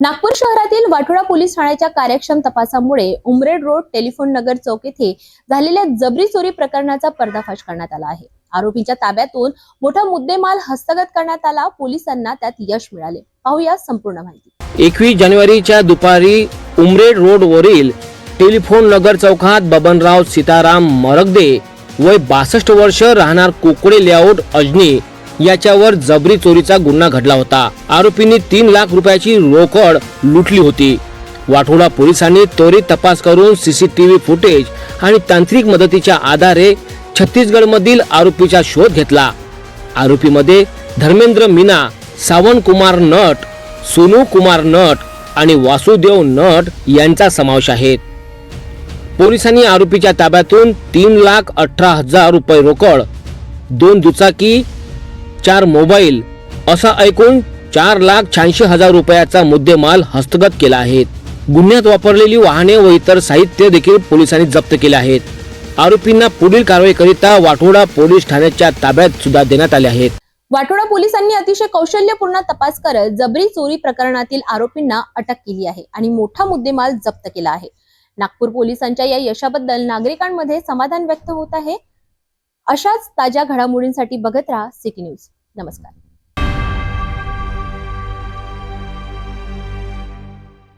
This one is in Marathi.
नागपूर शहरातील वाठोडा पोलीस ठाण्याच्या कार्यक्षम तपासामुळे उमरेड रोड टेलिफोन नगर चौक येथे झालेल्या जबरी चोरी प्रकरणाचा पर्दाफाश करण्यात आला आहे. आरोपीच्या ताब्यातून मोठा मुद्देमाल हस्तगत करण्यात आला. पोलिसांना त्यात यश मिळाले. पाहूया संपूर्ण माहिती. एकवीस जानेवारीच्या दुपारी उमरेड रोडवरील टेलिफोन नगर चौकात बबनराव सीताराम मरगदे वय बासष्ट वर्ष राहणार कोकडे लेआउट अजनी याच्यावर जबरी चोरीचा गुन्हा घडला होता. आरोपींनी तीन लाख रुपयाची रोकड लुटली होती. वाठोडा पोलिसांनी त्वरित तपास करून सीसीटीव्ही फुटेज आणि तांत्रिक मदतीच्या आधारे छत्तीसगड मधील आरोपीचा शोध घेतला. आरोपीमध्ये धर्मेंद्र मीना सावन कुमार नट सोनू कुमार नट आणि वासुदेव नट यांचा समावेश आहे. पोलिसांनी आरोपीच्या ताब्यातून तीन लाख अठरा हजार रुपये रोकड दोन दुचाकी चार मोबाईल असा ऐकून चार लाख शहाऐंशी हजार रुपयाचा मुद्देमाल हस्तगत केला आहे. गुन्ह्यात वापरलेली वाहने व इतर साहित्य देखील पोलिसांनी जप्त केले आहेत. आरोपींना पुढील कारवाईकरिता वाटोडा पोलीस ठाण्याच्या ताब्यात सुद्धा देण्यात आले आहेत. वाटोडा पोलिसांनी अतिशय कौशल्यपूर्ण तपास करत जबरी चोरी प्रकरणातील आरोपींना अटक केली आहे आणि मोठा मुद्देमाल जप्त केला आहे. नागपूर पोलिसांच्या या यशाबद्दल नागरिकांमध्ये समाधान व्यक्त होत आहे. अशाच ताज्या घडामोडींसाठी बघत राहा सिटी न्यूज. નમસ્કાર.